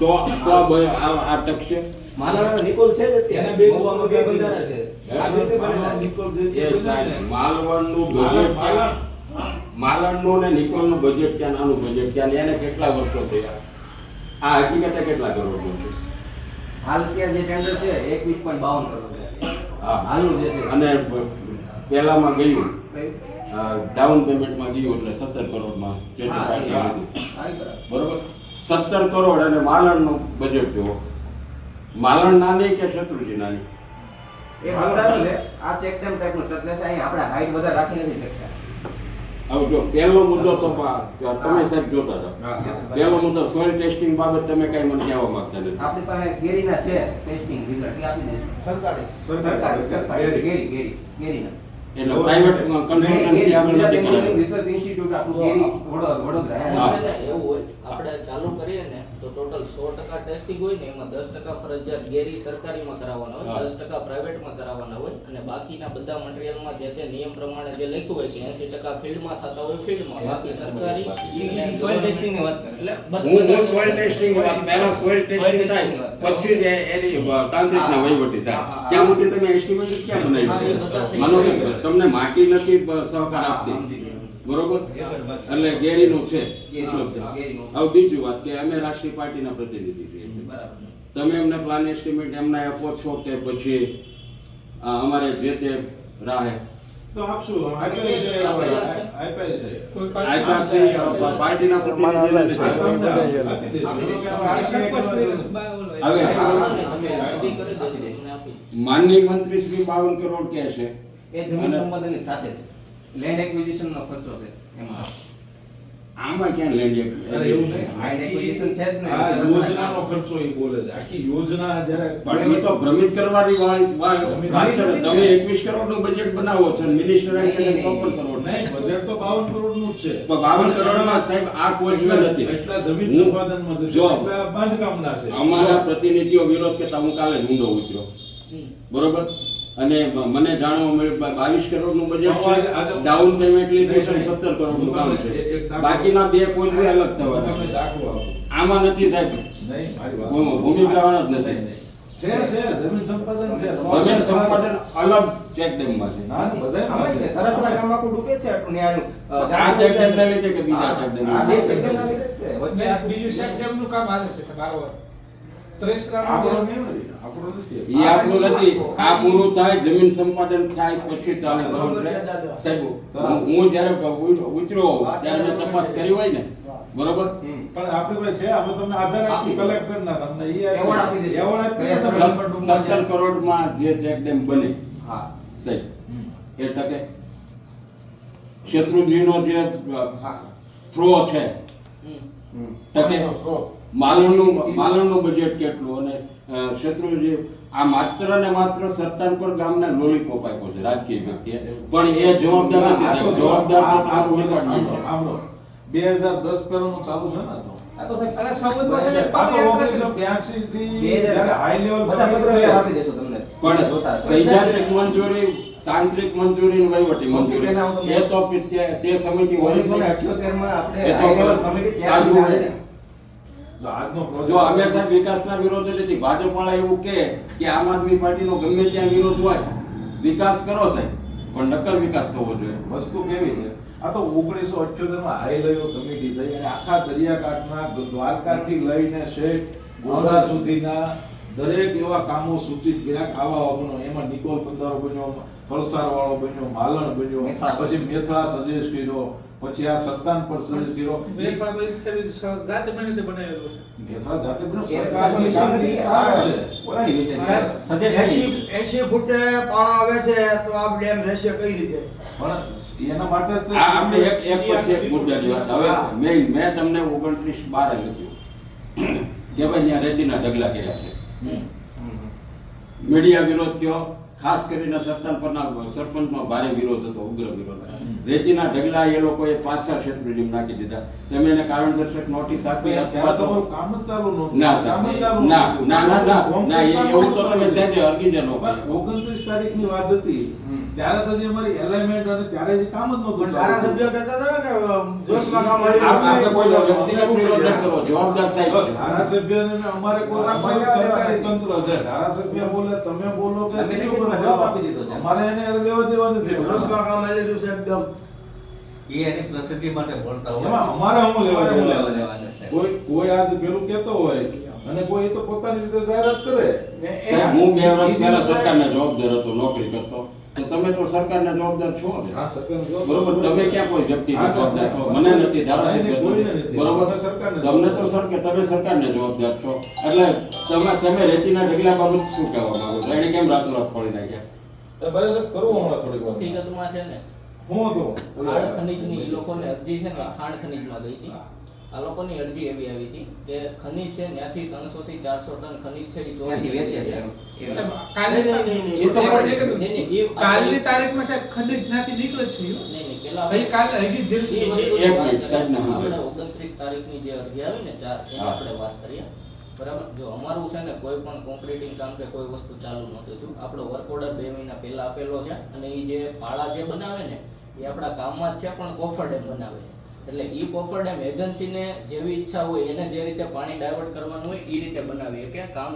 તો તો આ ભાઈ આ આ ટકશે? માલાના નિકોલ છે જ અત્યારે. બે મહુવામાં બે બંધારા છે. આ જ રીતે બનેલા છે. એ સાહેબ માલવણનું બજેટ માલણનું ને નિકોલનું બજેટ ક્યાં? નાનું બજેટ ક્યાં? એને કેટલા વર્ષો થયા? આ હકીકતે કેટલા કરોડનું છે? હાલ અત્યારે જે ટેન્ડર છે એકવીસ પોઈન્ટ બાવન કરોડ હાલનું જે છે. અને પહેલામાં ગયું? ડાઉન પેમેન્ટમાં ગયું એટલે સત્તર કરોડમાં બરાબર. સત્તર કરોડ અને માલણનું બજેટ જુઓ માલણ નાની કે શત્રુજી નાની? એ બંધારો છે. આ ચેક ડેમ ટાઈપનું છે. અહીં આપણે હાઈટ બધા રાખી નથી શકતા. હવે જો પહેલો મુદ્દો તો તમે સાહેબ જોતા હતા. પહેલો મુદ્દો સોઇલ ટેસ્ટિંગ બાબત તમે કઈ મને કહેવા માંગતા નથી. આપણી પાસે ગેરીના છે ટેસ્ટિંગ રિઝલ્ટ એ આપી દઈશું. સરકારી. સરકારી સરકારી. ગેરી ગેરી ગેરીના. એટલે પ્રાઇવેટ કન્સલ્ટન્સી આગળ નથી કરવાની. રિસર્ચ ઇન્સ્ટિટ્યૂટ આપણું ગેરી વડોદરા એવું હોય આપણે ચાલુ કરીએ ને તો ટોટલ 100% ટેસ્ટિંગ હોય ને એમાં દસ ટકા ફરજિયાત ગેરી સરકારીમાં કરાવવાના હોય હા. દસ ટકા પ્રાઇવેટમાં કરાવવાના હોય અને બાકીના બધા મટીરીયલમાં જે તે નિયમ પ્રમાણે જે લખ્યું હોય કે એસી ટકા ફિલ્ડમાં થતા હોય ફિલ્ડમાં બાકી સરકારી સોઇલ ઈ ની વાત કરે. એટલે હું સોઇલ ટેસ્ટિંગ પહેલા સોઇલ ટેસ્ટિંગ થાય પછી જે એની તાંત્રિકના વહીવટી થાય. ત્યાં સુધી તમે એસ્ટિમેટ ક્યાં બનાવ્યું છે માનો. તમને માટી નથી સહકાર આપતી. બરોબર? એટલે ગેરીનું છે. હવે બીજું વાત કે અમે રાષ્ટ્રીય પાર્ટીના પ્રતિનિધિ છીએ. તમે એમને પ્લાન એસ્ટિમેટ એમના આપો છો કે પછી અમારે જે તે રાહે. તો આપશું આપ્યા છે પાર્ટીના હવે. માનનીય મંત્રી શ્રી બાવન કરોડ કે છે. એ જમીન સંપાદનની સાથે છે. લેન્ડ એક્વિઝિશનનો ખર્ચો છે એમાં. આમાં ક્યાં લેન્ડ અરે એવું નહીં. Land acquisition છે જ નહીં. આ યોજનાનો ખર્ચો એ બોલે છે. આખી યોજના જ્યારે પણ એ તો ભ્રમિત કરવાની વાળી વાત છે તમે એકવીસ કરોડનું બજેટ બનાવો છો મિનિસ્ટર છે ચોપન કરોડ નહીં બજેટ તો 52 કરોડનું જ છે. પણ 52 કરોડમાં સાહેબ આ કોચવેલ હતી. એટલા જમીન સંપાદનમાં જશે જો. એટલા બાંધકામના છે. અમારા પ્રતિનિધિઓ વિરોધ કરતા હું કાલે જ ઊંડો ઉતર્યો. બરોબર અને મને જાણવા મળ્યું બાવીસ કરોડનું બજેટ છે ડાઉન પેમેન્ટ લીધું. સત્તર કરોડનું કામ છે બાકીના બે કોચવે અલગ થવાના આમાં નથી સાહેબ નહીં મારી વાત ભૂ- ભૂમિ પ્રવાહ જ નથી. છે છે જમીન સંપાદન છે જમીન સંપાદન અલગ ચેક છે છે ના બધાય છે તરસના ગામ આખું ડૂબે છે આટલું ન્યાનું. અ, આ ચેક ડેમના લીધે કે બીજા ચેક ડેમના આ જે લીધે? ચેક. વચ્ચે ને બીજું સેટનું કામ હાલે છે સાહેબ બારોબાર. કરોડ ઈ આપણું નથી. આ પૂરું થાય જમીન સંપાદન થાય પછી ચાલુ છે? સાહેબ હું- જ્યારે ઉતર્યો ત્યારે મેં તપાસ કરી હોય ને. બરોબર? પણ આપણી પાસે છે અમે તમને આધાર આપી કલેક્ટર ના તમને ઈ એવોર્ડ આપી દેજો. એવોર્ડ સત્તર કરોડમાં જે ચેક ડેમ બને. હા. સાહેબ એ ટકે. શત્રુજી નો જે હા. થ્રો છે. ટકે. માલણનું માલણનું બજેટ કેટલું અને શત્રુજી આ માત્ર ને માત્ર સરકાર પર ગામના લોલીપોપ આપ્યો છે રાજકીય પણ એ જવાબદાર નથી જવાબદાર બે હજાર દસ તમારું સાંભળો, ડિપાર્ટમેન્ટ છે. સાંભળો. 2010 પહેલાનું ચાલુ છે ને તો આ તો સાહેબ અને સંબંધમાં છે ને આ તો પદયાત્રા 1982 થી બે હજાર- જ્યારે હાઈ લેવલ બધા પત્રો થયા. આપી દેશો તમને પણ સૈદ્ધાંતિક મંજૂરી તાંત્રિક મંજૂરી અને વહીવટી મંજૂરી એ તો તે તે સમયથી હોય ઓગણીસો ને છે. આપણે એ તો high level committee ત્યાં તાજું હોય સુધી ને. જો અમે સાહેબ વિકાસના વિરોધ નથી ભાજપ વાળા એવું કે કે આમ આદમી પાર્ટીનો ગમે ત્યાં વિરોધ હોય વિકાસ કરો સાહેબ. પણ નક્કર વિકાસ થવો જોઈએ. વસ્તુ કેવી છે? આ તો ઓગણીસો અઠ્યોતેરમાં હાઈ લેવલ કમિટી થઈ અને આખા દરિયાકાંઠના દ્વારકાથી લઈને શેખ ગોધા સુધીના દરેક એવા કામો સૂચિત કર્યા આવા એમાં નિકોલ બંદરો બન્યો ફલસાર વાળો બન્યો માલણ બન્યો પછી મેથળા સજેસ્ટ કર્યો પછી આ સત્તાન પર સજેસ્ટ કર્યો. બની છે. મેથળા જાતે બન્યો? સરકારની કામગીરી નથી, છે. વિશે છે. Suggestion એસી એસી પાણો આવે છે તો આ ડેમ રહેશે કઈ રીતે? પણ એના માટે આ આપણે એક એક પછી એક મુદ્દાની વાત. હવે મેં મેં તમને ઓગણત્રીસ બારે લખ્યું. કે ભાઈ ત્યાં રેતીના ઢગલા કર્યા છે. મીડિયા વિરોધ કયો ખાસ કરીને સરપંચ પરના સરપંચનો ભારે વિરોધ હતો ઉગ્ર વિરોધ રેતીના ઢગલા એ લોકોએ પાછા શેત્રુંજીમાં નાખી દીધા. તમે એને કારણદર્શક નોટિસ આપી અથવા ત્યારે તો કામ જ ચાલુ નહોતું. ના કામ જ સાહેબ ચાલુ ના ના ના ના. ના એવું તો તમે નહોતું. સહેજે અરગી જ નો પણ કર્યું. 29 તારીખની વાત હતી. ત્યારે તો જે અમારી alignment અને ત્યારે જે કામ જ નહોતું ધારાસભ્ય કહેતા હતા ને કે જોશમાં કામ આપણે વ્યક્તિગત વિરોધ જવાબદાર સાહેબ ધારાસભ્યને અમારે કોઈ સરકારી તંત્ર છે. ધારાસભ્ય બોલે તમે બોલો કે બીજું જવાબ આપી દીધો છે. અમારે એને લેવા દેવા નથી જોશમાં કામ આવી રહ્યું છે એકદમ. એ એની પ્રસિદ્ધિ માટે ભણતા હોય. અમારે શું લેવા દેવા. કોઈ કોઈ આજ પેલું કહેતો હોય અને કોઈ એ તો પોતાની રીતે જાહેરાત કરે. હું બે વર્ષ પહેલા સરકારને જવાબદાર હતો નોકરી કરતો. તમે તો સરકારના જવાબદાર છો ને હા, સરકારને જવાબ- બરોબર તમે ક્યાં કોઈ વ્યક્તિ જવાબદાર છો? મને નથી ધારાસભ્ય. બરોબર? તમને તો. સરકાર તમે સરકારને જવાબદાર છો. એટલે તમે તમે રેતીના ઢગલા બાબત શું કહેવા માંગો છો? એને કેમ રાતોરાત ફોડી નાખ્યા બરાબર કરવું હમણાં થોડીક વાર. હકીકતમાં છે ને હું હતું? ખાણ ખનીજની એ લોકોને અરજી છે ને ખાણ ખનીજમાં ગઈ હતી. આ લોકોની અરજી એવી આવી હતી કે ખનીજ છે ત્યાંથી ત્રણસો થી ચારસો ટન ખનીજ છે એ ચોરી વેચે છે. કાલની નહીં, નહીં, નહીં, એ તો નહીં. પણ એક જ- નહીં, નહીં, એ- કાલની તારીખમાં સાહેબ ખંડિત ત્યાંથી નીકળે છે નહીં નહીં પેલા ભાઈ કાલે હજી એ દિલ- વસ્તુની એક મિનિટ, કરીએ. આપણે 29 તારીખની જે અરજી આવી ને ચાર એની આપણે વાત કરીએ. બરાબર? જો અમારું છે ને કોઈ પણ કોમ્પ્લીટિંગ કામ કે કોઈ વસ્તુ ચાલુ નહોતું થયું. આપણો વર્ક ઓર્ડર બે મહિના પહેલા આપેલો છે અને એ જે પાળા જે બનાવે ને એ આપણા કામમાં જ છે પણ કોફર ડેમ બનાવે છે. એટલે ઈ કોફર ડેમ એજન્સીને જેવી ઈચ્છા હોય એને જે રીતે પાણી ડાયવર્ટ કરવાનું હોય એ રીતે બનાવીએ કે કામ